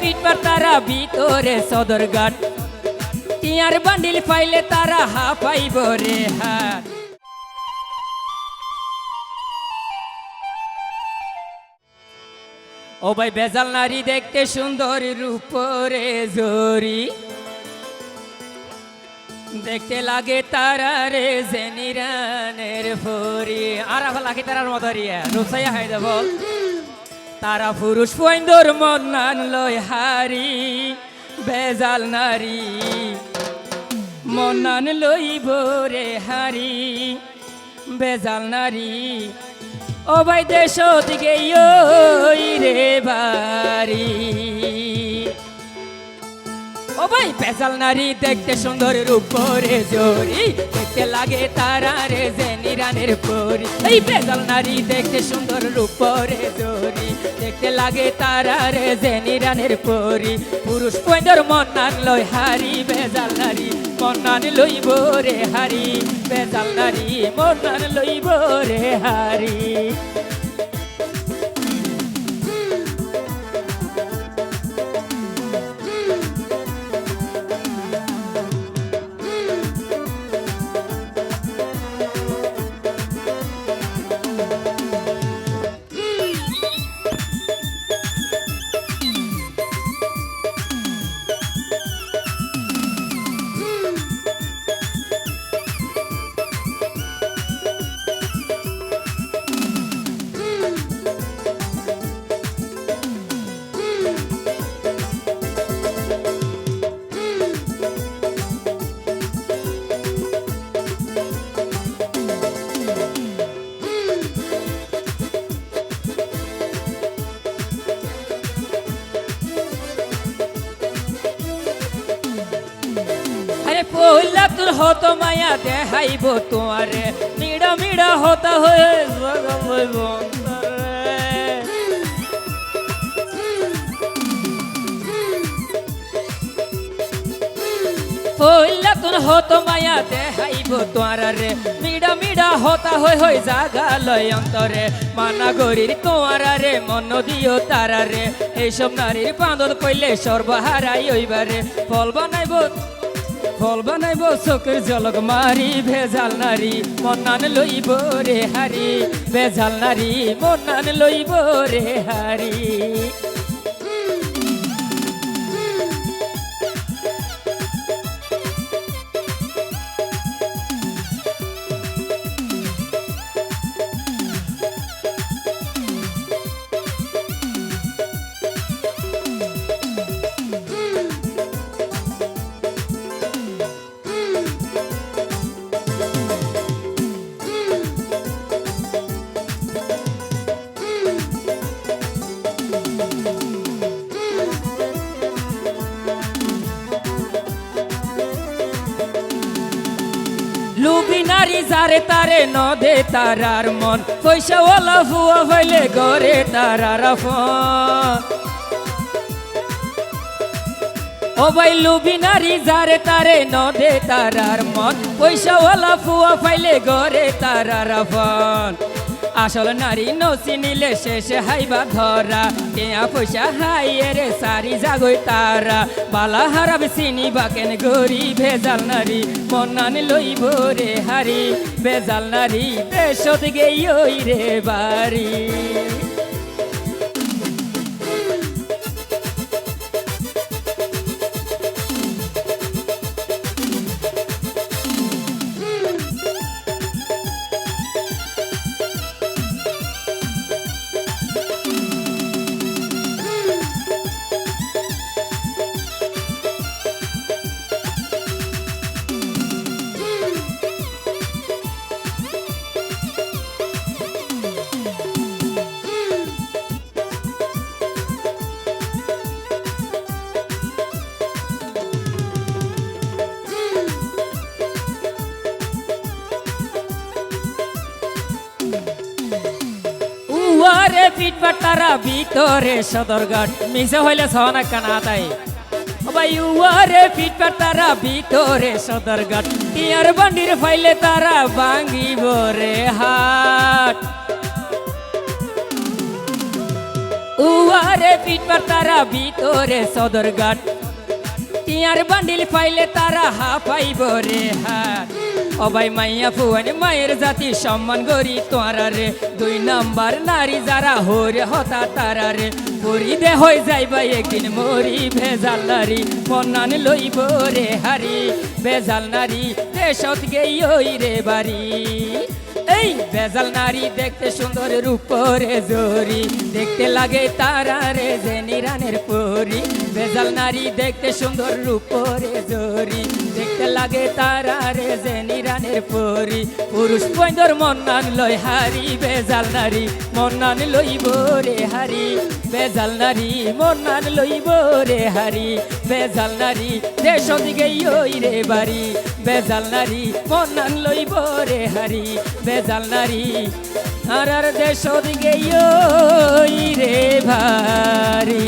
পিটবার তারা ভিতরে সদরঘাট টিয়ার বান্ডিল পাইলে তারা হা পাইব রে হাট ও ভাই বেজাল নারী দেখতে সুন্দর, রূপরে জরি। দেখতে লাগে তারা রে জেনিরানের ফরি। আর লাগে তারার মদরিয়া রুসাইয়া হাই দেব তারা পুরুষ পৈন্দর মন নান লয় হারি, বেজাল নারী। মনান লইব রে হারি, বেজাল নারী। ও ভাই দেশ দিকে রে বাড়ি। ও ভাই বেজাল নারী দেখতে সুন্দর রূপরে জরি। দেখতে লাগে তারা রে যে নিরানের পরি। এই বেজাল নারী দেখতে সুন্দর রূপরে জরি। দেখতে লাগে তারা রে যে নিরানের পরি। পুরুষ পৈন্দর মন নান লই হারি বেজাল নারী মন নান লইব রে হারি। বেজাল নারী মন নান লইব রে হারি। হত মায়া দেখাইব তোমারে। মিড়া মিড়া হতা হয়ে। পহলা তোর হত মায়া দেখাইব তোমারে। মিড়া মিড়া হতা হই হই জাগা লয় অন্তরে। মানা গরির তোমারে মন দিও তারারে। এইসব নারীর বাঁধন কইলে সর্বহারাই হইবারে। ফল বানাইব ফল বানাইব চোখের জলক মারি, ভেজাল নারী মনান লইব রে হারি। ভেজাল নারী মনান লইব রে হারি। যারে তারে নদে তারার মন। পয়সা ওলা ফুয়া হইলে গরে তারার ফোন ও ভাই লুবি নারী, যারে তারে নদে তারার মন। পয়সা ওলা ফুয়া ফাইলে গরে তারার ফোন আসল নারী নসি নিলে শেষ হাইবা ধরা। কেয়া পয়সা হাইয়ে রে সারি জাগই তারা। বালা হারাব চিনি বাকেন গরি ভেজাল নারী। মনান লই ভরে হারি। ভেজাল নারী দেশত গেই রে বাড়ি। উয়ারে পিটবার তারা ভিতরে সদরঘাট মিশে হইলে সহনা কানা তাই। ভাই উয়ারে পিটবার তারা ভিতরে সদরঘাট টিয়ার বান্ডির ফাইলে তারা ভাঙ্গিব রে হাট। উয়ারে পিটবার তারা ভিতরে সদরঘাট টিয়ার বান্ডিল পাইলে তারা হা পাইব রে হাত অবাই মাইয়া ফুয়ানি মায়ের জাতি সম্মান গরি তোয়ারা রে দুই নাম্বার নারী যারা হরে হতা তারা রে পরি দে হয়ে যাইবা একদিন মরি ভেজাল নারী। মনান লইব রে হারি, ভেজাল নারী দেশত গেই রে বাড়ি। এই বেজাল নারী দেখতে সুন্দর রূপরে জরি। দেখতে লাগে তারা রে যে নিরানের পরি। বেজাল নারী দেখতে সুন্দর রূপরে জরি। দেখতে লাগে তারা রে যে নিরানের পরি। পুরুষ বৈন্দর মন্নান লয় হারি বেজাল নারী মন্নান লইব রে হারি। বেজাল নারী মন্নান লইব রে হারি। বেজাল নারী দেশ দিকে ওই রে বাড়ি। বেজাল নারী মন্নান লইব রে হারি বেজাল নারী, আর দেশ দিকে ওই রে ভারি।